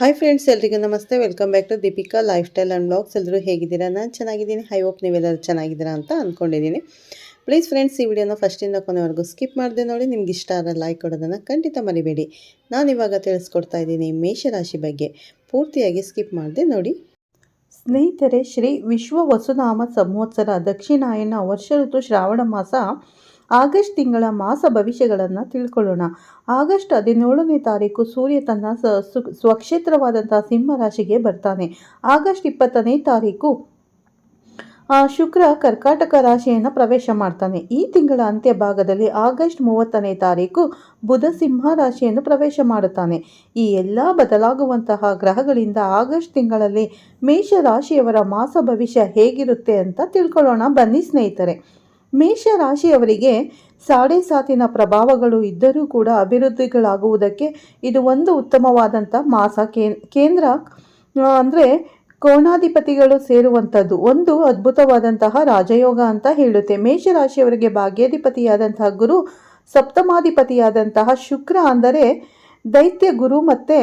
Hi friends ಎಲ್ರಿಗೂ ನಮಸ್ತೆ. Welcome back to Deepika lifestyle and blogs ಎಲ್ಲರೂ ಹೇಗಿದ್ದೀರಾ? ನಾನು ಚೆನ್ನಾಗಿದ್ದೀನಿ. ಹೈ ಹೋಪ್ ನೀವೆಲ್ಲರೂ ಚೆನ್ನಾಗಿದ್ದೀರಾ ಅಂತ ಅಂದ್ಕೊಂಡಿದ್ದೀನಿ ಪ್ಲೀಸ್ ಫ್ರೆಂಡ್ಸ್ ಈ ವಿಡಿಯೋನ ಫಸ್ಟಿಂದ ಕೊನೆವರೆಗೂ ಸ್ಕಿಪ್ ಮಾಡಿದೆ ನೋಡಿ. ನಿಮ್ಗೆ ಇಷ್ಟ ಆದರೆ ಲೈಕ್ ಕೊಡೋದನ್ನು ಖಂಡಿತ ಮರಿಬೇಡಿ. ನಾನು ಇವಾಗ ತಿಳಿಸ್ಕೊಡ್ತಾ ಇದ್ದೀನಿ ಮೇಷರಾಶಿ ಬಗ್ಗೆ. ಪೂರ್ತಿಯಾಗಿ ಸ್ಕಿಪ್ ಮಾಡಿದೆ ನೋಡಿ. ಸ್ನೇಹಿತರೆ, ಶ್ರೀ ವಿಶ್ವ ವಸುನಾಮ ಸಂವತ್ಸರ ದಕ್ಷಿಣಾಯನ ವರ್ಷ ಋತು ಶ್ರಾವಣ ಮಾಸ ಆಗಸ್ಟ್ ತಿಂಗಳ ಮಾಸ ಭವಿಷ್ಯಗಳನ್ನು ತಿಳ್ಕೊಳ್ಳೋಣ. ಆಗಸ್ಟ್ ಹದಿನೇಳನೇ ತಾರೀಕು ಸೂರ್ಯ ತನ್ನ ಸ್ವಕ್ಷೇತ್ರವಾದಂತಹ ಸಿಂಹ ರಾಶಿಗೆ ಬರ್ತಾನೆ. ಆಗಸ್ಟ್ ಇಪ್ಪತ್ತನೇ ತಾರೀಕು ಶುಕ್ರ ಕರ್ಕಾಟಕ ರಾಶಿಯನ್ನು ಪ್ರವೇಶ ಮಾಡ್ತಾನೆ. ಈ ತಿಂಗಳ ಅಂತ್ಯ ಭಾಗದಲ್ಲಿ ಆಗಸ್ಟ್ ಮೂವತ್ತನೇ ತಾರೀಕು ಬುಧ ಸಿಂಹ ರಾಶಿಯನ್ನು ಪ್ರವೇಶ ಮಾಡುತ್ತಾನೆ. ಈ ಎಲ್ಲ ಬದಲಾಗುವಂತಹ ಗ್ರಹಗಳಿಂದ ಆಗಸ್ಟ್ ತಿಂಗಳಲ್ಲಿ ಮೇಷ ರಾಶಿಯವರ ಮಾಸ ಭವಿಷ್ಯ ಹೇಗಿರುತ್ತೆ ಅಂತ ತಿಳ್ಕೊಳ್ಳೋಣ. ಬನ್ನಿ ಸ್ನೇಹಿತರೆ. ಮೇಷ ರಾಶಿಯವರಿಗೆ ಸಾಡೆ ಸಾತಿನ ಪ್ರಭಾವಗಳು ಇದ್ದರೂ ಕೂಡ ಅಭಿವೃದ್ಧಿಗಳಾಗುವುದಕ್ಕೆ ಇದು ಒಂದು ಉತ್ತಮವಾದಂಥ ಮಾಸ. ಕೇಂದ್ರ ಅಂದರೆ ಕೋಣಾಧಿಪತಿಗಳು ಸೇರುವಂಥದ್ದು ಒಂದು ಅದ್ಭುತವಾದಂತಹ ರಾಜಯೋಗ ಅಂತ ಹೇಳುತ್ತೆ. ಮೇಷರಾಶಿಯವರಿಗೆ ಭಾಗ್ಯಾಧಿಪತಿಯಾದಂತಹ ಗುರು, ಸಪ್ತಮಾಧಿಪತಿಯಾದಂತಹ ಶುಕ್ರ ಅಂದರೆ ದೈತ್ಯ ಗುರು ಮತ್ತು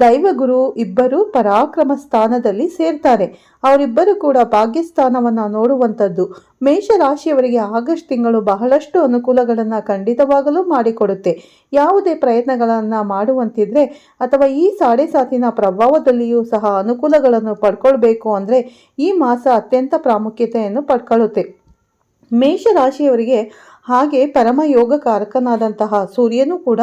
ದೈವಗುರು ಇಬ್ಬರೂ ಪರಾಕ್ರಮ ಸ್ಥಾನದಲ್ಲಿ ಸೇರ್ತಾರೆ. ಅವರಿಬ್ಬರು ಕೂಡ ಭಾಗ್ಯಸ್ಥಾನವನ್ನು ನೋಡುವಂಥದ್ದು. ಮೇಷರಾಶಿಯವರಿಗೆ ಆಗಸ್ಟ್ ತಿಂಗಳು ಬಹಳಷ್ಟು ಅನುಕೂಲಗಳನ್ನು ಖಂಡಿತವಾಗಲೂ ಮಾಡಿಕೊಡುತ್ತೆ. ಯಾವುದೇ ಪ್ರಯತ್ನಗಳನ್ನು ಮಾಡುವಂತಿದ್ರೆ ಅಥವಾ ಈ ಸಾಡೆ ಸಾತಿನ ಪ್ರಭಾವದಲ್ಲಿಯೂ ಸಹ ಅನುಕೂಲಗಳನ್ನು ಪಡ್ಕೊಳ್ಬೇಕು ಅಂದರೆ ಈ ಮಾಸ ಅತ್ಯಂತ ಪ್ರಾಮುಖ್ಯತೆಯನ್ನು ಪಡ್ಕೊಳ್ಳುತ್ತೆ ಮೇಷರಾಶಿಯವರಿಗೆ ಹಾಗೆ ಪರಮ ಯೋಗಕಾರಕನಾದಂತಹ ಸೂರ್ಯನೂ ಕೂಡ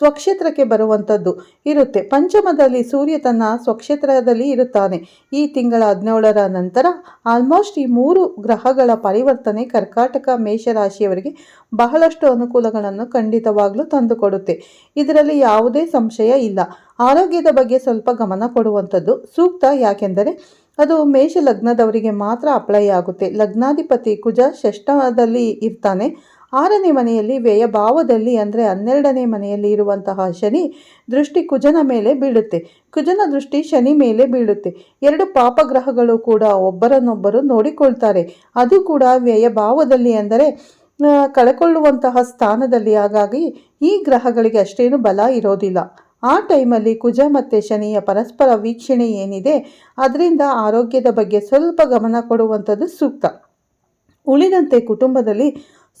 ಸ್ವಕ್ಷೇತ್ರಕ್ಕೆ ಬರುವಂಥದ್ದು ಇರುತ್ತೆ. ಪಂಚಮದಲ್ಲಿ ಸೂರ್ಯ ತನ್ನ ಸ್ವಕ್ಷೇತ್ರದಲ್ಲಿ ಇರುತ್ತಾನೆ. ಈ ತಿಂಗಳ ಹದಿನೇಳರ ನಂತರ ಆಲ್ಮೋಸ್ಟ್ ಈ ಮೂರು ಗ್ರಹಗಳ ಪರಿವರ್ತನೆ ಕರ್ಕಾಟಕ ಮೇಷರಾಶಿಯವರಿಗೆ ಬಹಳಷ್ಟು ಅನುಕೂಲಗಳನ್ನು ಖಂಡಿತವಾಗಲೂ ತಂದುಕೊಡುತ್ತೆ. ಇದರಲ್ಲಿ ಯಾವುದೇ ಸಂಶಯ ಇಲ್ಲ. ಆರೋಗ್ಯದ ಬಗ್ಗೆ ಸ್ವಲ್ಪ ಗಮನ ಕೊಡುವಂಥದ್ದು ಸೂಕ್ತ. ಯಾಕೆಂದರೆ ಅದು ಮೇಷ ಲಗ್ನದವರಿಗೆ ಮಾತ್ರ ಅಪ್ಲೈ ಆಗುತ್ತೆ. ಲಗ್ನಾಧಿಪತಿ ಕುಜ ಷಷ್ಠದಲ್ಲಿ ಇರ್ತಾನೆ. ಆರನೇ ಮನೆಯಲ್ಲಿ ವ್ಯಯಭಾವದಲ್ಲಿ ಅಂದರೆ ಹನ್ನೆರಡನೇ ಮನೆಯಲ್ಲಿ ಇರುವಂತಹ ಶನಿ ದೃಷ್ಟಿ ಕುಜನ ಮೇಲೆ ಬೀಳುತ್ತೆ. ಕುಜನ ದೃಷ್ಟಿ ಶನಿ ಮೇಲೆ ಬೀಳುತ್ತೆ. ಎರಡು ಪಾಪಗ್ರಹಗಳು ಕೂಡ ಒಬ್ಬರನ್ನೊಬ್ಬರು ನೋಡಿಕೊಳ್ತಾರೆ. ಅದು ಕೂಡ ವ್ಯಯ ಭಾವದಲ್ಲಿ ಅಂದರೆ ಕಳೆಕೊಳ್ಳುವಂತಹ ಸ್ಥಾನದಲ್ಲಿ. ಹಾಗಾಗಿ ಈ ಗ್ರಹಗಳಿಗೆ ಅಷ್ಟೇನು ಬಲ ಇರೋದಿಲ್ಲ. ಆ ಟೈಮಲ್ಲಿ ಕುಜ ಮತ್ತು ಶನಿಯ ಪರಸ್ಪರ ವೀಕ್ಷಣೆ ಏನಿದೆ, ಅದರಿಂದ ಆರೋಗ್ಯದ ಬಗ್ಗೆ ಸ್ವಲ್ಪ ಗಮನ ಕೊಡುವಂಥದ್ದು ಸೂಕ್ತ. ಉಳಿದಂತೆ ಕುಟುಂಬದಲ್ಲಿ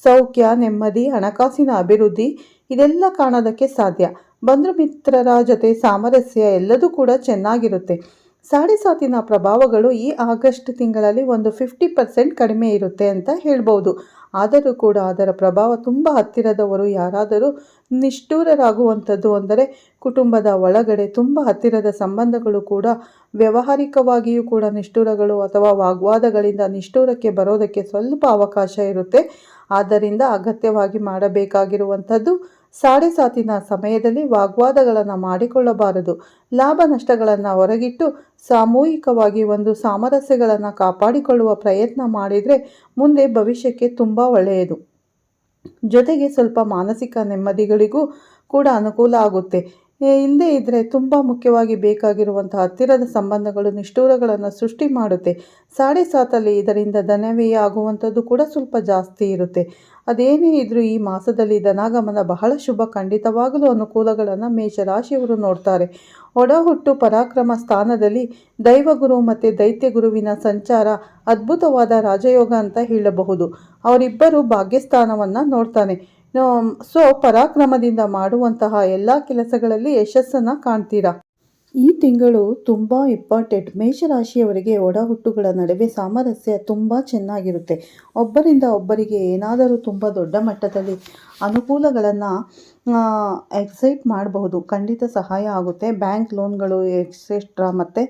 ಸೌಖ್ಯ, ನೆಮ್ಮದಿ, ಹಣಕಾಸಿನ ಅಭಿವೃದ್ಧಿ ಇದೆಲ್ಲ ಕಾಣೋದಕ್ಕೆ ಸಾಧ್ಯ. ಬಂಧು ಮಿತ್ರರ ಜೊತೆ ಸಾಮರಸ್ಯ ಎಲ್ಲದೂ ಕೂಡ ಚೆನ್ನಾಗಿರುತ್ತೆ. ಸಾಡೆ ಸಾತಿನ ಪ್ರಭಾವಗಳು ಈ ಆಗಸ್ಟ್ ತಿಂಗಳಲ್ಲಿ ಒಂದು ಫಿಫ್ಟಿ ಪರ್ಸೆಂಟ್ ಕಡಿಮೆ ಇರುತ್ತೆ ಅಂತ ಹೇಳ್ಬೋದು. ಆದರೂ ಕೂಡ ಅದರ ಪ್ರಭಾವ ತುಂಬ ಹತ್ತಿರದವರು ಯಾರಾದರೂ ನಿಷ್ಠೂರರಾಗುವಂಥದ್ದು ಅಂದರೆ ಕುಟುಂಬದ ಒಳಗಡೆ ತುಂಬ ಹತ್ತಿರದ ಸಂಬಂಧಗಳು ಕೂಡ ವ್ಯಾವಹಾರಿಕವಾಗಿಯೂ ಕೂಡ ನಿಷ್ಠೂರಗಳು ಅಥವಾ ವಾಗ್ವಾದಗಳಿಂದ ನಿಷ್ಠೂರಕ್ಕೆ ಬರೋದಕ್ಕೆ ಸ್ವಲ್ಪ ಅವಕಾಶ ಇರುತ್ತೆ. ಆದ್ದರಿಂದ ಅಗತ್ಯವಾಗಿ ಮಾಡಬೇಕಾಗಿರುವಂಥದ್ದು ಸಾಡೆ ಸಾತಿನ ಸಮಯದಲ್ಲಿ ವಾಗ್ವಾದಗಳನ್ನು ಮಾಡಿಕೊಳ್ಳಬಾರದು. ಲಾಭ ನಷ್ಟಗಳನ್ನು ಹೊರಗಿಟ್ಟು ಸಾಮೂಹಿಕವಾಗಿ ಒಂದು ಸಾಮರಸ್ಯಗಳನ್ನು ಕಾಪಾಡಿಕೊಳ್ಳುವ ಪ್ರಯತ್ನ ಮಾಡಿದರೆ ಮುಂದೆ ಭವಿಷ್ಯಕ್ಕೆ ತುಂಬ ಒಳ್ಳೆಯದು. ಜೊತೆಗೆ ಸ್ವಲ್ಪ ಮಾನಸಿಕ ನೆಮ್ಮದಿಗಳಿಗೂ ಕೂಡ ಅನುಕೂಲ ಆಗುತ್ತೆ. ಇಲ್ಲದೇ ಇದ್ದರೆ ತುಂಬ ಮುಖ್ಯವಾಗಿ ಬೇಕಾಗಿರುವಂತಹ ಹತ್ತಿರದ ಸಂಬಂಧಗಳು, ನಿಷ್ಠೂರಗಳನ್ನು ಸೃಷ್ಟಿ ಮಾಡುತ್ತೆ. ಸಾಡೆ ಸಾತಲ್ಲಿ ಇದರಿಂದ ಧನವ್ಯಯ ಆಗುವಂಥದ್ದು ಕೂಡ ಸ್ವಲ್ಪ ಜಾಸ್ತಿ ಇರುತ್ತೆ. ಅದೇನೇ ಇದ್ದರೂ ಈ ಮಾಸದಲ್ಲಿ ಧನಾಗಮನ ಬಹಳ ಶುಭ, ಖಂಡಿತವಾಗಲೂ ಅನುಕೂಲಗಳನ್ನು ಮೇಷರಾಶಿಯವರು ನೋಡ್ತಾರೆ. ಒಡಹುಟ್ಟು ಪರಾಕ್ರಮ ಸ್ಥಾನದಲ್ಲಿ ದೈವಗುರು ಮತ್ತು ದೈತ್ಯ ಗುರುವಿನ ಸಂಚಾರ ಅದ್ಭುತವಾದ ರಾಜಯೋಗ ಅಂತ ಹೇಳಬಹುದು. ಅವರಿಬ್ಬರು ಭಾಗ್ಯಸ್ಥಾನವನ್ನು ನೋಡ್ತಾನೆ. ಸೊ ಪರಾಕ್ರಮದಿಂದ ಮಾಡುವಂತಹ ಎಲ್ಲ ಕೆಲಸಗಳಲ್ಲಿ ಯಶಸ್ಸನ್ನು ಕಾಣ್ತೀರಾ? ಈ ತಿಂಗಳು ತುಂಬ ಇಂಪಾರ್ಟೆಂಟ್. ಮೇಷರಾಶಿಯವರಿಗೆ ಒಡಹುಟ್ಟುಗಳ ನಡುವೆ ಸಾಮರಸ್ಯ ತುಂಬ ಚೆನ್ನಾಗಿರುತ್ತೆ. ಒಬ್ಬರಿಂದ ಒಬ್ಬರಿಗೆ ಏನಾದರೂ ತುಂಬ ದೊಡ್ಡ ಮಟ್ಟದಲ್ಲಿ ಅನುಕೂಲಗಳನ್ನು ಎಕ್ಸೈಟ್ ಮಾಡಬಹುದು. ಖಂಡಿತ ಸಹಾಯ ಆಗುತ್ತೆ. ಬ್ಯಾಂಕ್ ಲೋನ್ಗಳು ಎಕ್ಸೆಸ್ಟ್ರಾ ಮತ್ತು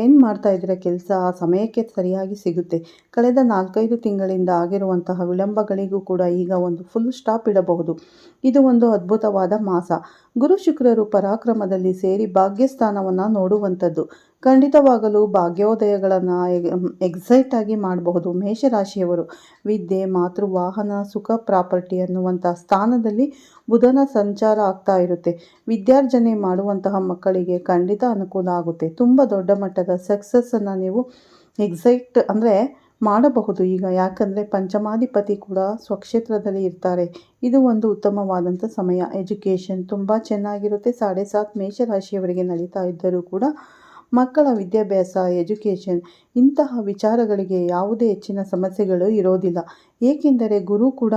ಏನು ಮಾಡ್ತಾ ಇದ್ರೆ ಕೆಲಸ? ಆ ಸಮಯಕ್ಕೆ ಸರಿಯಾಗಿ ಸಿಗುತ್ತೆ. ಕಳೆದ ನಾಲ್ಕೈದು ತಿಂಗಳಿಂದ ಆಗಿರುವಂತಹ ವಿಳಂಬಗಳಿಗೂ ಕೂಡ ಈಗ ಒಂದು ಫುಲ್ ಸ್ಟಾಪ್ ಇಡಬಹುದು. ಇದು ಒಂದು ಅದ್ಭುತವಾದ ಮಾಸ. ಗುರು ಶುಕ್ರರು ಪರಾಕ್ರಮದಲ್ಲಿ ಸೇರಿ ಭಾಗ್ಯಸ್ಥಾನವನ್ನು ನೋಡುವಂಥದ್ದು. ಖಂಡಿತವಾಗಲೂ ಭಾಗ್ಯೋದಯಗಳನ್ನು ಎಕ್ಸೈಟ್ ಆಗಿ ಮಾಡಬಹುದು. ಮೇಷರಾಶಿಯವರು ವಿದ್ಯೆ, ಮಾತೃ, ವಾಹನ, ಸುಖ, ಪ್ರಾಪರ್ಟಿ ಅನ್ನುವಂಥ ಸ್ಥಾನದಲ್ಲಿ ಬುಧನ ಸಂಚಾರ ಆಗ್ತಾ ಇರುತ್ತೆ. ವಿದ್ಯಾರ್ಜನೆ ಮಾಡುವಂತಹ ಮಕ್ಕಳಿಗೆ ಖಂಡಿತ ಅನುಕೂಲ ಆಗುತ್ತೆ. ತುಂಬ ದೊಡ್ಡ ಮಟ್ಟದ ಸಕ್ಸಸ್ಸನ್ನು ನೀವು ಎಕ್ಸೈಟ್ ಅಂದರೆ ಮಾಡಬಹುದು. ಈಗ ಯಾಕಂದರೆ ಪಂಚಮಾಧಿಪತಿ ಕೂಡ ಸ್ವಕ್ಷೇತ್ರದಲ್ಲಿ ಇರ್ತಾರೆ. ಇದು ಒಂದು ಉತ್ತಮವಾದಂಥ ಸಮಯ. ಎಜುಕೇಷನ್ ತುಂಬ ಚೆನ್ನಾಗಿರುತ್ತೆ. ಸಾಡೆ ಸಾತ್ ಮೇಷರಾಶಿಯವರಿಗೆ ನಡೀತಾ ಇದ್ದರೂ ಕೂಡ ಮಕ್ಕಳ ವಿದ್ಯಾಭ್ಯಾಸ, ಎಜುಕೇಷನ್ ಇಂತಹ ವಿಚಾರಗಳಿಗೆ ಯಾವುದೇ ಹೆಚ್ಚಿನ ಸಮಸ್ಯೆಗಳು ಇರೋದಿಲ್ಲ. ಏಕೆಂದರೆ ಗುರು ಕೂಡ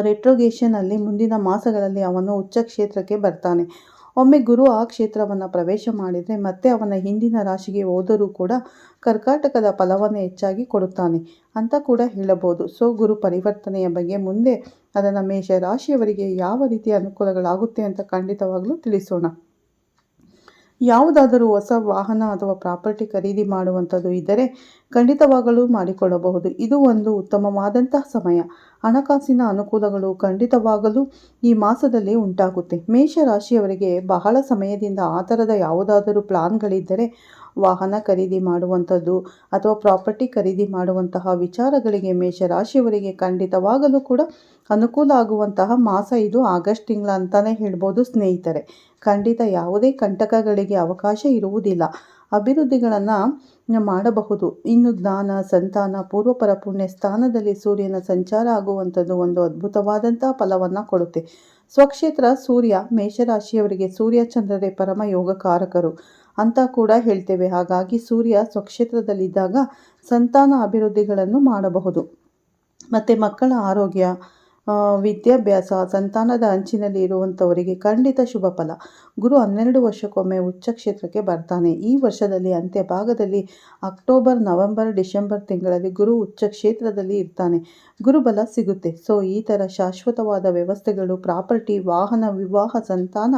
ರೆಟ್ರೋಗೇಷನಲ್ಲಿ ಮುಂದಿನ ಮಾಸಗಳಲ್ಲಿ ಅವನು ಉಚ್ಚ ಕ್ಷೇತ್ರಕ್ಕೆ ಬರ್ತಾನೆ. ಒಮ್ಮೆ ಗುರು ಆ ಕ್ಷೇತ್ರವನ್ನು ಪ್ರವೇಶ ಮಾಡಿದರೆ ಮತ್ತೆ ಅವನ ಹಿಂದಿನ ರಾಶಿಗೆ ಹೋದರೂ ಕೂಡ ಕರ್ಕಾಟಕದ ಫಲವನ್ನು ಹೆಚ್ಚಾಗಿ ಕೊಡುತ್ತಾನೆ ಅಂತ ಕೂಡ ಹೇಳಬಹುದು. ಸೊ, ಗುರು ಪರಿವರ್ತನೆಯ ಬಗ್ಗೆ ಮುಂದೆ ಅದನ್ನು ಮೇಷ ರಾಶಿಯವರಿಗೆ ಯಾವ ರೀತಿಯ ಅನುಕೂಲಗಳಾಗುತ್ತೆ ಅಂತ ಖಂಡಿತವಾಗಲೂ ತಿಳಿಸೋಣ. ಯಾವುದಾದರೂ ಹೊಸ ವಾಹನ ಅಥವಾ ಪ್ರಾಪರ್ಟಿ ಖರೀದಿ ಮಾಡುವಂಥದ್ದು ಇದ್ದರೆ ಖಂಡಿತವಾಗಲೂ ಮಾಡಿಕೊಳ್ಳಬಹುದು. ಇದು ಒಂದು ಉತ್ತಮವಾದಂತಹ ಸಮಯ. ಹಣಕಾಸಿನ ಅನುಕೂಲಗಳು ಖಂಡಿತವಾಗಲೂ ಈ ಮಾಸದಲ್ಲಿ ಉಂಟಾಗುತ್ತೆ. ಮೇಷರಾಶಿಯವರಿಗೆ ಬಹಳ ಸಮಯದಿಂದ ಆ ಥರದ ಯಾವುದಾದರೂ ಪ್ಲಾನ್ಗಳಿದ್ದರೆ ವಾಹನ ಖರೀದಿ ಮಾಡುವಂಥದ್ದು ಅಥವಾ ಪ್ರಾಪರ್ಟಿ ಖರೀದಿ ಮಾಡುವಂತಹ ವಿಚಾರಗಳಿಗೆ ಮೇಷರಾಶಿಯವರಿಗೆ ಖಂಡಿತವಾಗಲೂ ಕೂಡ ಅನುಕೂಲ ಆಗುವಂತಹ ಮಾಸ ಇದು ಆಗಸ್ಟ್ ತಿಂಗಳ ಅಂತಲೇ ಹೇಳ್ಬೋದು ಸ್ನೇಹಿತರೆ. ಖಂಡಿತ ಯಾವುದೇ ಕಂಟಕಗಳಿಗೆ ಅವಕಾಶ ಇರುವುದಿಲ್ಲ. ಅಭಿವೃದ್ಧಿಗಳನ್ನು ಮಾಡಬಹುದು. ಇನ್ನು ಜ್ಞಾನ, ಸಂತಾನ, ಪೂರ್ವಪರ ಪುಣ್ಯ ಸ್ಥಾನದಲ್ಲಿ ಸೂರ್ಯನ ಸಂಚಾರ ಆಗುವಂಥದ್ದು ಒಂದು ಅದ್ಭುತವಾದಂತಹ ಫಲವನ್ನು ಕೊಡುತ್ತೆ. ಸ್ವಕ್ಷೇತ್ರ ಸೂರ್ಯ, ಮೇಷರಾಶಿಯವರಿಗೆ ಸೂರ್ಯ ಚಂದ್ರರೇ ಪರಮ ಯೋಗಕಾರಕರು ಅಂತ ಕೂಡ ಹೇಳ್ತೇವೆ. ಹಾಗಾಗಿ ಸೂರ್ಯ ಸ್ವಕ್ಷೇತ್ರದಲ್ಲಿದ್ದಾಗ ಸಂತಾನ ಅಭಿವೃದ್ಧಿಗಳನ್ನು ಮಾಡಬಹುದು. ಮತ್ತು ಮಕ್ಕಳ ಆರೋಗ್ಯ ವಿದ್ಯಾಭ್ಯಾಸ ಸಂತಾನದ ಅಂಚಿನಲ್ಲಿ ಇರುವಂಥವರಿಗೆ ಖಂಡಿತ ಶುಭ ಫಲ. ಗುರು ಹನ್ನೆರಡು ವರ್ಷಕ್ಕೊಮ್ಮೆ ಉಚ್ಚ ಕ್ಷೇತ್ರಕ್ಕೆ ಬರ್ತಾನೆ. ಈ ವರ್ಷದಲ್ಲಿ ಅಂತ್ಯ ಭಾಗದಲ್ಲಿ ಅಕ್ಟೋಬರ್, ನವೆಂಬರ್, ಡಿಸೆಂಬರ್ ತಿಂಗಳಲ್ಲಿ ಗುರು ಉಚ್ಚ ಕ್ಷೇತ್ರದಲ್ಲಿ ಇರ್ತಾನೆ. ಗುರುಬಲ ಸಿಗುತ್ತೆ. ಸೊ, ಈ ಥರ ಶಾಶ್ವತವಾದ ವ್ಯವಸ್ಥೆಗಳು, ಪ್ರಾಪರ್ಟಿ, ವಾಹನ, ವಿವಾಹ, ಸಂತಾನ,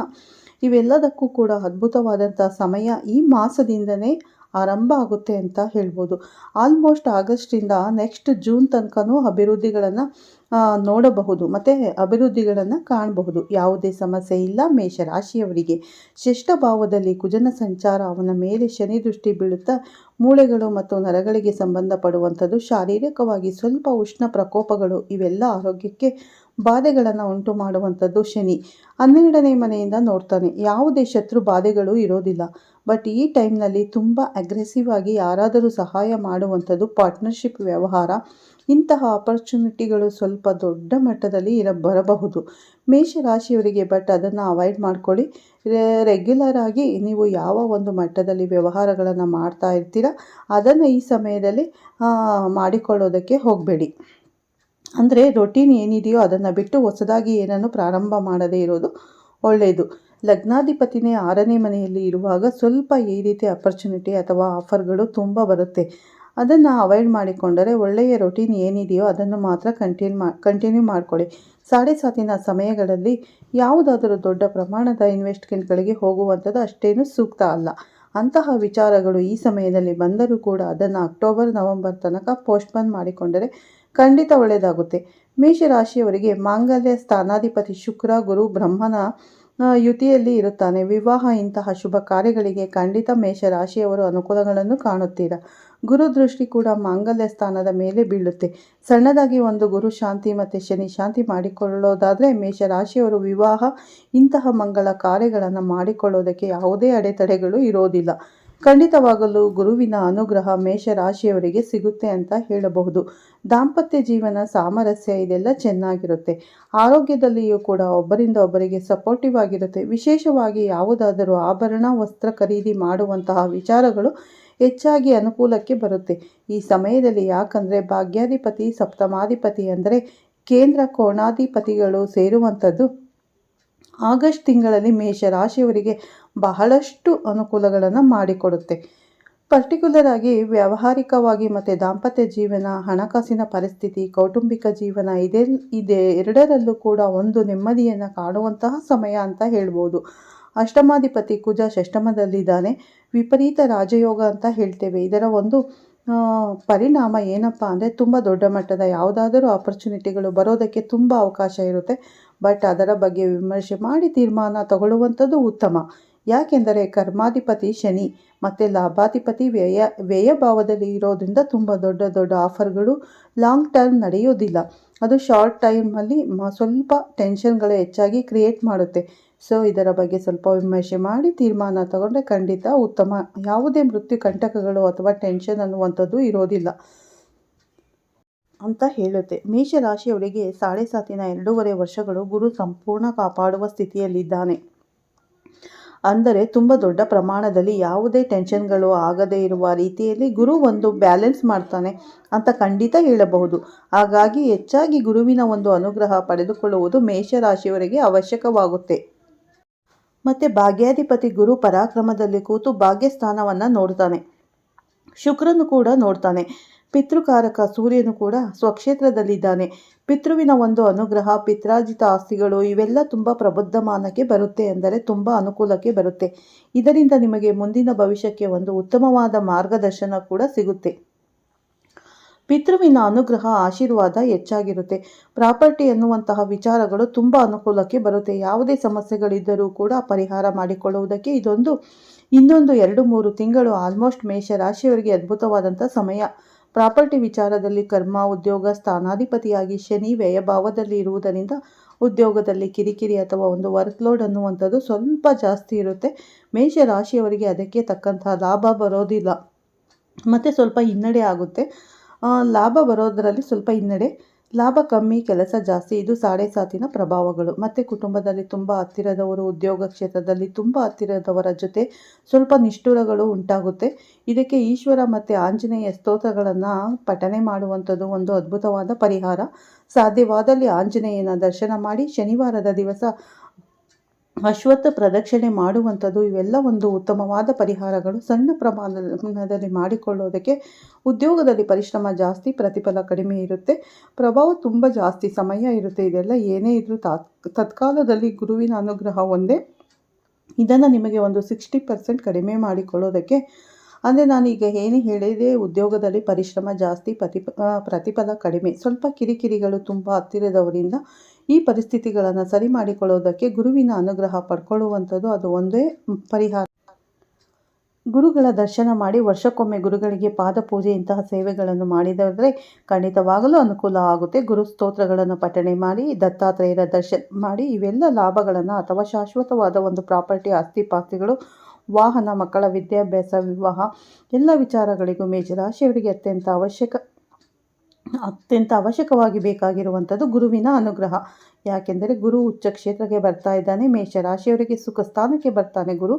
ಇವೆಲ್ಲದಕ್ಕೂ ಕೂಡ ಅದ್ಭುತವಾದಂಥ ಸಮಯ ಈ ಮಾಸದಿಂದನೇ ಆರಂಭ ಆಗುತ್ತೆ ಅಂತ ಹೇಳ್ಬೋದು. ಆಲ್ಮೋಸ್ಟ್ ಆಗಸ್ಟಿಂದ ನೆಕ್ಸ್ಟ್ ಜೂನ್ ತನಕನೂ ಅಭಿವೃದ್ಧಿಗಳನ್ನು ನೋಡಬಹುದು. ಮತ್ತು ಅಭಿವೃದ್ಧಿಗಳನ್ನು ಕಾಣಬಹುದು. ಯಾವುದೇ ಸಮಸ್ಯೆ ಇಲ್ಲ ಮೇಷರಾಶಿಯವರಿಗೆ. ಶ್ರೇಷ್ಠ ಭಾವದಲ್ಲಿ ಕುಜನ ಸಂಚಾರ ಅವನ ಮೇಲೆ ಶನಿ ದೃಷ್ಟಿ ಬೀಳುತ್ತಾ, ಮೂಳೆಗಳು ಮತ್ತು ನರಗಳಿಗೆ ಸಂಬಂಧಪಡುವಂಥದ್ದು ಶಾರೀರಿಕವಾಗಿ ಸ್ವಲ್ಪ ಉಷ್ಣ ಪ್ರಕೋಪಗಳು ಇವೆಲ್ಲ ಆರೋಗ್ಯಕ್ಕೆ ಬಾಧೆಗಳನ್ನು ಉಂಟು ಮಾಡುವಂಥದ್ದು ಶನಿ. ಹನ್ನೆರಡನೇ ಮನೆಯಿಂದ ನೋಡ್ತಾನೆ. ಯಾವುದೇ ಶತ್ರು ಬಾಧೆಗಳು ಇರೋದಿಲ್ಲ. ಬಟ್ ಈ ಟೈಮ್ನಲ್ಲಿ ತುಂಬ ಅಗ್ರೆಸಿವ್ ಆಗಿ ಯಾರಾದರೂ ಸಹಾಯ ಮಾಡುವಂಥದ್ದು ಪಾರ್ಟ್ನರ್ಶಿಪ್ ವ್ಯವಹಾರ. ಇಂತಹ ಆಪರ್ಚುನಿಟಿಗಳು ಸ್ವಲ್ಪ ದೊಡ್ಡ ಮಟ್ಟದಲ್ಲಿ ಇರ ಬರಬಹುದು. ಮೇಷರಾಶಿಯವರಿಗೆ ಬಟ್ ಅದನ್ನು ಅವಾಯ್ಡ್ ಮಾಡ್ಕೊಳ್ಳಿ. ರೆಗ್ಯುಲರ್ ಆಗಿ ನೀವು ಯಾವ ಒಂದು ಮಟ್ಟದಲ್ಲಿ ವ್ಯವಹಾರಗಳನ್ನು ಮಾಡ್ತಾ ಇರ್ತೀರ ಅದನ್ನು ಈ ಸಮಯದಲ್ಲಿ ಮಾಡಿಕೊಳ್ಳೋದಕ್ಕೆ ಹೋಗಬೇಡಿ. ಅಂದರೆ ರೊಟೀನ್ ಏನಿದೆಯೋ ಅದನ್ನು ಬಿಟ್ಟು ಹೊಸದಾಗಿ ಏನನ್ನು ಪ್ರಾರಂಭ ಮಾಡದೇ ಇರೋದು ಒಳ್ಳೆಯದು ಲಗ್ನಾಧಿಪತಿನೇ ಆರನೇ ಮನೆಯಲ್ಲಿ ಇರುವಾಗ ಸ್ವಲ್ಪ ಈ ರೀತಿ ಅಪರ್ಚುನಿಟಿ ಅಥವಾ ಆಫರ್ಗಳು ತುಂಬ ಬರುತ್ತೆ. ಅದನ್ನು ಅವಾಯ್ಡ್ ಮಾಡಿಕೊಂಡರೆ ಒಳ್ಳೆಯ ರೊಟೀನ್ ಏನಿದೆಯೋ ಅದನ್ನು ಮಾತ್ರ ಕಂಟಿನ್ಯೂ ಮಾ ಕಂಟಿನ್ಯೂ ಮಾಡಿಕೊಳ್ಳಿ. ಸಾಡೆ ಸಾತಿನ ಸಮಯಗಳಲ್ಲಿ ಯಾವುದಾದರೂ ದೊಡ್ಡ ಪ್ರಮಾಣದ ಇನ್ವೆಸ್ಟ್ಮೆಂಟ್ಗಳಿಗೆ ಹೋಗುವಂಥದ್ದು ಅಷ್ಟೇನು ಸೂಕ್ತ ಅಲ್ಲ. ಅಂತಹ ವಿಚಾರಗಳು ಈ ಸಮಯದಲ್ಲಿ ಬಂದರೂ ಕೂಡ ಅದನ್ನು ಅಕ್ಟೋಬರ್ ನವಂಬರ್ ತನಕ ಪೋಸ್ಟ್ಪೋನ್ ಮಾಡಿಕೊಂಡರೆ ಖಂಡಿತ ಒಳ್ಳೆಯದಾಗುತ್ತೆ. ಮೇಷರಾಶಿಯವರಿಗೆ ಮಾಂಗಲ್ಯ ಸ್ಥಾನಾಧಿಪತಿ ಶುಕ್ರ, ಗುರು ಬ್ರಹ್ಮನ ಯುತಿಯಲ್ಲಿ ಇರುತ್ತಾನೆ. ವಿವಾಹ ಇಂತಹ ಶುಭ ಕಾರ್ಯಗಳಿಗೆ ಖಂಡಿತ ಮೇಷರಾಶಿಯವರು ಅನುಕೂಲಗಳನ್ನು ಕಾಣುತ್ತೀರಾ? ಗುರು ದೃಷ್ಟಿ ಕೂಡ ಮಾಂಗಲ್ಯ ಸ್ಥಾನದ ಮೇಲೆ ಬೀಳುತ್ತೆ. ಸಣ್ಣದಾಗಿ ಒಂದು ಗುರು ಶಾಂತಿ ಮತ್ತು ಶನಿ ಶಾಂತಿ ಮಾಡಿಕೊಳ್ಳೋದಾದರೆ ಮೇಷರಾಶಿಯವರು ವಿವಾಹ ಇಂತಹ ಮಂಗಳ ಕಾರ್ಯಗಳನ್ನು ಮಾಡಿಕೊಳ್ಳೋದಕ್ಕೆ ಯಾವುದೇ ಅಡೆತಡೆಗಳು ಇರೋದಿಲ್ಲ. ಖಂಡಿತವಾಗಲು ಗುರುವಿನ ಅನುಗ್ರಹ ಮೇಷರಾಶಿಯವರಿಗೆ ಸಿಗುತ್ತೆ ಅಂತ ಹೇಳಬಹುದು. ದಾಂಪತ್ಯ ಜೀವನ ಸಾಮರಸ್ಯ ಇದೆಲ್ಲ ಚೆನ್ನಾಗಿರುತ್ತೆ. ಆರೋಗ್ಯದಲ್ಲಿಯೂ ಕೂಡ ಒಬ್ಬರಿಂದ ಒಬ್ಬರಿಗೆ ಸಪೋರ್ಟಿವ್ ಆಗಿರುತ್ತೆ. ವಿಶೇಷವಾಗಿ ಯಾವುದಾದರೂ ಆಭರಣ, ವಸ್ತ್ರ ಖರೀದಿ ಮಾಡುವಂತಹ ವಿಚಾರಗಳು ಹೆಚ್ಚಾಗಿ ಅನುಕೂಲಕ್ಕೆ ಬರುತ್ತೆ. ಈ ಸಮಯದಲ್ಲಿ ಯಾಕಂದರೆ ಭಾಗ್ಯಾಧಿಪತಿ, ಸಪ್ತಮಾಧಿಪತಿ ಅಂದರೆ ಕೇಂದ್ರ ಕೋಣಾಧಿಪತಿಗಳು ಸೇರುವಂಥದ್ದು ಆಗಸ್ಟ್ ತಿಂಗಳಲ್ಲಿ ಮೇಷ ರಾಶಿಯವರಿಗೆ ಬಹಳಷ್ಟು ಅನುಕೂಲಗಳನ್ನು ಮಾಡಿಕೊಡುತ್ತೆ. ಪರ್ಟಿಕ್ಯುಲರ್ ಆಗಿ ವ್ಯಾವಹಾರಿಕವಾಗಿ ಮತ್ತು ದಾಂಪತ್ಯ ಜೀವನ, ಹಣಕಾಸಿನ ಪರಿಸ್ಥಿತಿ, ಕೌಟುಂಬಿಕ ಜೀವನ ಇದೆ ಇದೆ ಎರಡರಲ್ಲೂ ಕೂಡ ಒಂದು ನೆಮ್ಮದಿಯನ್ನು ಕಾಣುವಂತಹ ಸಮಯ ಅಂತ ಹೇಳ್ಬೋದು. ಅಷ್ಟಮಾಧಿಪತಿ ಕುಜ ಷಷ್ಟಮದಲ್ಲಿದ್ದಾನೆ ವಿಪರೀತ ರಾಜಯೋಗ ಅಂತ ಹೇಳ್ತೇವೆ. ಇದರ ಒಂದು ಪರಿಣಾಮ ಏನಪ್ಪ ಅಂದರೆ ತುಂಬ ದೊಡ್ಡ ಮಟ್ಟದ ಯಾವುದಾದರೂ ಆಪರ್ಚುನಿಟಿಗಳು ಬರೋದಕ್ಕೆ ತುಂಬ ಅವಕಾಶ ಇರುತ್ತೆ. ಬಟ್ ಅದರ ಬಗ್ಗೆ ವಿಮರ್ಶೆ ಮಾಡಿ ತೀರ್ಮಾನ ತಗೊಳ್ಳುವಂಥದ್ದು ಉತ್ತಮ. ಯಾಕೆಂದರೆ ಕರ್ಮಾಧಿಪತಿ ಶನಿ. ಮತ್ತು ಲಾಭಾಧಿಪತಿ ವ್ಯಯ ವ್ಯಯ ಭಾವದಲ್ಲಿ ಇರೋದ್ರಿಂದ ತುಂಬ ದೊಡ್ಡ ದೊಡ್ಡ ಆಫರ್ಗಳು ಲಾಂಗ್ ಟರ್ಮ್ ನಡೆಯೋದಿಲ್ಲ. ಅದು ಶಾರ್ಟ್ ಟೈಮಲ್ಲಿ ಸ್ವಲ್ಪ ಟೆನ್ಷನ್ಗಳು ಹೆಚ್ಚಾಗಿ ಕ್ರಿಯೇಟ್ ಮಾಡುತ್ತೆ. ಸೊ, ಇದರ ಬಗ್ಗೆ ಸ್ವಲ್ಪ ವಿಮರ್ಶೆ ಮಾಡಿ ತೀರ್ಮಾನ ತಗೊಂಡ್ರೆ ಖಂಡಿತ ಉತ್ತಮ. ಯಾವುದೇ ಮೃತ್ಯು ಕಂಟಕಗಳು ಅಥವಾ ಟೆನ್ಷನ್ ಅನ್ನುವಂಥದ್ದು ಇರೋದಿಲ್ಲ. ಅಂತ ಹೇಳುತ್ತೆ. ಮೇಷರಾಶಿಯವರಿಗೆ ಸಾಡೆ ಸಾತಿನ ಎರಡೂವರೆ ವರ್ಷಗಳು ಗುರು ಸಂಪೂರ್ಣ ಕಾಪಾಡುವ ಸ್ಥಿತಿಯಲ್ಲಿದ್ದಾನೆ. ಅಂದರೆ ತುಂಬ ದೊಡ್ಡ ಪ್ರಮಾಣದಲ್ಲಿ ಯಾವುದೇ ಟೆನ್ಷನ್ಗಳು ಆಗದೇ ಇರುವ ರೀತಿಯಲ್ಲಿ ಗುರು ಒಂದು ಬ್ಯಾಲೆನ್ಸ್ ಮಾಡ್ತಾನೆ ಅಂತ ಖಂಡಿತ ಹೇಳಬಹುದು. ಹಾಗಾಗಿ ಹೆಚ್ಚಾಗಿ ಗುರುವಿನ ಒಂದು ಅನುಗ್ರಹ ಪಡೆದುಕೊಳ್ಳುವುದು ಮೇಷರಾಶಿಯವರಿಗೆ ಅವಶ್ಯಕವಾಗುತ್ತೆ. ಮತ್ತು ಭಾಗ್ಯಾಧಿಪತಿ ಗುರು ಪರಾಕ್ರಮದಲ್ಲಿ ಕೂತು ಭಾಗ್ಯಸ್ಥಾನವನ್ನು ನೋಡ್ತಾನೆ. ಶುಕ್ರನು ಕೂಡ ನೋಡ್ತಾನೆ. ಪಿತೃಕಾರಕ ಸೂರ್ಯನು ಕೂಡ ಸ್ವಕ್ಷೇತ್ರದಲ್ಲಿದ್ದಾನೆ. ಪಿತೃವಿನ ಒಂದು ಅನುಗ್ರಹ, ಪಿತ್ರಾರ್ಜಿತ ಆಸ್ತಿಗಳು ಇವೆಲ್ಲ ತುಂಬ ಪ್ರಬುದ್ಧಮಾನಕ್ಕೆ ಬರುತ್ತೆ ಅಂದರೆ ತುಂಬ ಅನುಕೂಲಕ್ಕೆ ಬರುತ್ತೆ. ಇದರಿಂದ ನಿಮಗೆ ಮುಂದಿನ ಭವಿಷ್ಯಕ್ಕೆ ಒಂದು ಉತ್ತಮವಾದ ಮಾರ್ಗದರ್ಶನ ಕೂಡ ಸಿಗುತ್ತೆ. ಪಿತೃವಿನ ಅನುಗ್ರಹ ಆಶೀರ್ವಾದ ಹೆಚ್ಚಾಗಿರುತ್ತೆ. ಪ್ರಾಪರ್ಟಿ ಎನ್ನುವಂತಹ ವಿಚಾರಗಳು ತುಂಬ ಅನುಕೂಲಕ್ಕೆ ಬರುತ್ತೆ. ಯಾವುದೇ ಸಮಸ್ಯೆಗಳಿದ್ದರೂ ಕೂಡ ಪರಿಹಾರ ಮಾಡಿಕೊಳ್ಳುವುದಕ್ಕೆ ಇದೊಂದು ಇನ್ನೊಂದು ಎರಡು ಮೂರು ತಿಂಗಳು ಆಲ್ಮೋಸ್ಟ್ ಮೇಷ ರಾಶಿಯವರಿಗೆ ಅದ್ಭುತವಾದಂಥ ಸಮಯ. ಪ್ರಾಪರ್ಟಿ ವಿಚಾರದಲ್ಲಿ ಕರ್ಮ ಉದ್ಯೋಗ ಸ್ಥಾನಾಧಿಪತಿಯಾಗಿ ಶನಿ ವ್ಯಯಭಾವದಲ್ಲಿ ಇರುವುದರಿಂದ ಉದ್ಯೋಗದಲ್ಲಿ ಕಿರಿಕಿರಿ ಅಥವಾ ಒಂದು ವರ್ಕ್ ಲೋಡ್ ಅನ್ನುವಂಥದ್ದು ಸ್ವಲ್ಪ ಜಾಸ್ತಿ ಇರುತ್ತೆ. ಮೇಷ ರಾಶಿಯವರಿಗೆ ಅದಕ್ಕೆ ತಕ್ಕಂತಹ ಲಾಭ ಬರೋದಿಲ್ಲ. ಮತ್ತು ಸ್ವಲ್ಪ ಹಿನ್ನಡೆ ಆಗುತ್ತೆ. ಲಾಭ ಬರೋದರಲ್ಲಿ ಸ್ವಲ್ಪ ಹಿನ್ನಡೆ. ಲಾಭ ಕಮ್ಮಿ, ಕೆಲಸ ಜಾಸ್ತಿ, ಇದು ಸಾಡೆ ಸಾತಿನ ಪ್ರಭಾವಗಳು. ಮತ್ತು ಕುಟುಂಬದಲ್ಲಿ ತುಂಬ ಹತ್ತಿರದವರು, ಉದ್ಯೋಗ ಕ್ಷೇತ್ರದಲ್ಲಿ ತುಂಬ ಹತ್ತಿರದವರ ಜೊತೆ ಸ್ವಲ್ಪ ನಿಷ್ಠುರಗಳು ಉಂಟಾಗುತ್ತೆ. ಇದಕ್ಕೆ ಈಶ್ವರ ಮತ್ತು ಆಂಜನೇಯ ಸ್ತೋತ್ರಗಳನ್ನು ಪಠನೆ ಮಾಡುವಂಥದ್ದು ಒಂದು ಅದ್ಭುತವಾದ ಪರಿಹಾರ. ಸಾಧ್ಯವಾದಲ್ಲಿ ಆಂಜನೇಯನ ದರ್ಶನ ಮಾಡಿ, ಶನಿವಾರದ ದಿವಸ ಅಶ್ವತ್ಥ ಪ್ರದಕ್ಷಿಣೆ ಮಾಡುವಂಥದ್ದು ಇವೆಲ್ಲ ಒಂದು ಉತ್ತಮವಾದ ಪರಿಹಾರಗಳು. ಸಣ್ಣ ಪ್ರಮಾಣದಲ್ಲಿ ಮಾಡಿಕೊಳ್ಳೋದಕ್ಕೆ ಉದ್ಯೋಗದಲ್ಲಿ ಪರಿಶ್ರಮ ಜಾಸ್ತಿ, ಪ್ರತಿಫಲ ಕಡಿಮೆ ಇರುತ್ತೆ. ಪ್ರಭಾವ ತುಂಬ ಜಾಸ್ತಿ, ಸಮಯ ಇರುತ್ತೆ. ಇದೆಲ್ಲ ಏನೇ ಇದ್ರೂ ತಾತ್, ತತ್ಕಾಲದಲ್ಲಿ ಗುರುವಿನ ಅನುಗ್ರಹ ಒಂದೇ. ಇದನ್ನು ನಿಮಗೆ ಒಂದು ಸಿಕ್ಸ್ಟಿ ಪರ್ಸೆಂಟ್ ಕಡಿಮೆ ಮಾಡಿಕೊಳ್ಳೋದಕ್ಕೆ. ಅಂದರೆ ನಾನೀಗ ಏನು ಹೇಳಿದೆ, ಉದ್ಯೋಗದಲ್ಲಿ ಪರಿಶ್ರಮ ಜಾಸ್ತಿ ಪ್ರತಿಫಲ ಕಡಿಮೆ. ಸ್ವಲ್ಪ ಕಿರಿಕಿರಿಗಳು ತುಂಬ ಹತ್ತಿರದವರಿಂದ ಈ ಪರಿಸ್ಥಿತಿಗಳನ್ನು ಸರಿ ಮಾಡಿಕೊಳ್ಳೋದಕ್ಕೆ ಗುರುವಿನ ಅನುಗ್ರಹ ಪಡ್ಕೊಳ್ಳುವಂಥದ್ದು ಅದು ಒಂದೇ ಪರಿಹಾರ. ಗುರುಗಳ ದರ್ಶನ ಮಾಡಿ ವರ್ಷಕ್ಕೊಮ್ಮೆ ಗುರುಗಳಿಗೆ ಪಾದ ಪೂಜೆ ಇಂತಹ ಸೇವೆಗಳನ್ನು ಮಾಡಿದರೆ ಖಂಡಿತವಾಗಲೂ ಅನುಕೂಲ ಆಗುತ್ತೆ. ಗುರು ಸ್ತೋತ್ರಗಳನ್ನು ಪಠಣೆ ಮಾಡಿ, ದತ್ತಾತ್ರೇಯರ ದರ್ಶನ ಮಾಡಿ, ಇವೆಲ್ಲ ಲಾಭಗಳನ್ನು ಅಥವಾ ಶಾಶ್ವತವಾದ ಒಂದು ಪ್ರಾಪರ್ಟಿ ಆಸ್ತಿಪಾಸ್ತಿಗಳು ವಾಹನ, ಮಕ್ಕಳ ವಿದ್ಯಾಭ್ಯಾಸ, ವಿವಾಹ, ಎಲ್ಲ ವಿಚಾರಗಳಿಗೂ ಮೇಜರಾಶಿಯವರಿಗೆ ಅತ್ಯಂತ ಅವಶ್ಯಕ ಅತ್ಯಂತ ಅವಶ್ಯಕವಾಗಿ ಬೇಕಾಗಿರುವಂಥದ್ದು ಗುರುವಿನ ಅನುಗ್ರಹ. ಯಾಕೆಂದರೆ ಗುರು ಉಚ್ಚ ಕ್ಷೇತ್ರಕ್ಕೆ ಬರ್ತಾ ಇದ್ದಾನೆ ಮೇಷ ರಾಶಿಯವರಿಗೆ ಸುಖ ಸ್ಥಾನಕ್ಕೆ ಬರ್ತಾನೆ ಗುರು.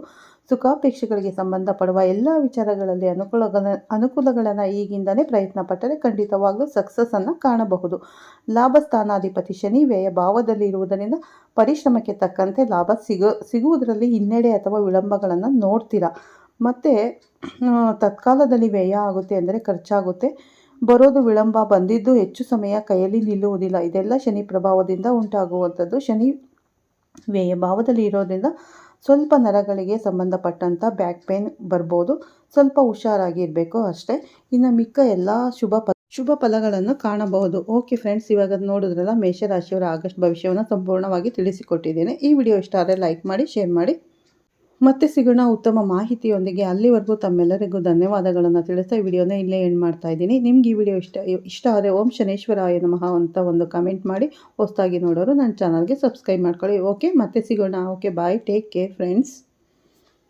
ಸುಖಾಪೇಕ್ಷೆಗಳಿಗೆ ಸಂಬಂಧಪಡುವ ಎಲ್ಲ ವಿಚಾರಗಳಲ್ಲಿ ಅನುಕೂಲ ಅನುಕೂಲಗಳನ್ನು ಈಗಿಂದಲೇ ಪ್ರಯತ್ನ ಪಟ್ಟರೆ ಖಂಡಿತವಾಗಲೂ ಸಕ್ಸಸ್ಸನ್ನು ಕಾಣಬಹುದು. ಲಾಭ ಸ್ಥಾನಾಧಿಪತಿ ಶನಿ ವ್ಯಯ ಭಾವದಲ್ಲಿ ಇರುವುದರಿಂದ ಪರಿಶ್ರಮಕ್ಕೆ ತಕ್ಕಂತೆ ಲಾಭ ಸಿಗೋ, ಸಿಗುವುದರಲ್ಲಿ ಹಿನ್ನಡೆ ಅಥವಾ ವಿಳಂಬಗಳನ್ನು ನೋಡ್ತೀರಾ. ಮತ್ತು ತತ್ಕಾಲದಲ್ಲಿ ವ್ಯಯ ಆಗುತ್ತೆ ಅಂದರೆ ಖರ್ಚಾಗುತ್ತೆ. ಬರೋದು ವಿಳಂಬ, ಬಂದಿದ್ದು ಹೆಚ್ಚು ಸಮಯ ಕೈಯಲ್ಲಿ ನಿಲ್ಲುವುದಿಲ್ಲ. ಇದೆಲ್ಲ ಶನಿ ಪ್ರಭಾವದಿಂದ ಉಂಟಾಗುವಂಥದ್ದು. ಶನಿ ವ್ಯಯ ಭಾವದಲ್ಲಿ ಇರೋದ್ರಿಂದ ಸ್ವಲ್ಪ ನರಗಳಿಗೆ ಸಂಬಂಧಪಟ್ಟಂಥ ಬ್ಯಾಕ್ ಪೇನ್ ಬರ್ಬೋದು. ಸ್ವಲ್ಪ ಹುಷಾರಾಗಿರಬೇಕು ಅಷ್ಟೇ. ಇನ್ನು ಮಿಕ್ಕ ಎಲ್ಲ ಶುಭ ಪ ಶುಭ ಫಲಗಳನ್ನು ಕಾಣಬಹುದು. ಓಕೆ ಫ್ರೆಂಡ್ಸ್, ಇವಾಗ ನೋಡಿದ್ರಲ್ಲ, ಮೇಷರಾಶಿಯವರ ಆಗಸ್ಟ್ ಭವಿಷ್ಯವನ್ನು ಸಂಪೂರ್ಣವಾಗಿ ತಿಳಿಸಿಕೊಟ್ಟಿದ್ದೇನೆ. ಈ ವಿಡಿಯೋ ಇಷ್ಟ ಆದರೆ ಲೈಕ್ ಮಾಡಿ, ಶೇರ್ ಮಾಡಿ. ಮತ್ತೆ ಸಿಗೋಣ ಉತ್ತಮ ಮಾಹಿತಿಯೊಂದಿಗೆ ಅಲ್ಲಿವರೆಗೂ ತಮ್ಮೆಲ್ಲರಿಗೂ ಧನ್ಯವಾದಗಳನ್ನು ತಿಳಿಸ್ತಾ ಈ ವಿಡಿಯೋನ ಇಲ್ಲೇ ಎಂಡ್ ಮಾಡ್ತಾ ಇದ್ದೀನಿ. ನಿಮ್ಗೆ ಈ ವಿಡಿಯೋ ಇಷ್ಟ ಇಷ್ಟ ಆದರೆ ಓಂ ಶನೇಶ್ವರಾಯ ನಮಃ ಅಂತ ಒಂದು ಕಮೆಂಟ್ ಮಾಡಿ, ಹೊಸದಾಗಿ ನೋಡೋರು ನನ್ನ ಚಾನಲ್ಗೆ ಸಬ್ಸ್ಕ್ರೈಬ್ ಮಾಡ್ಕೊಳ್ಳಿ. ಓಕೆ ಮತ್ತೆ ಸಿಗೋಣ. Okay bye take care friends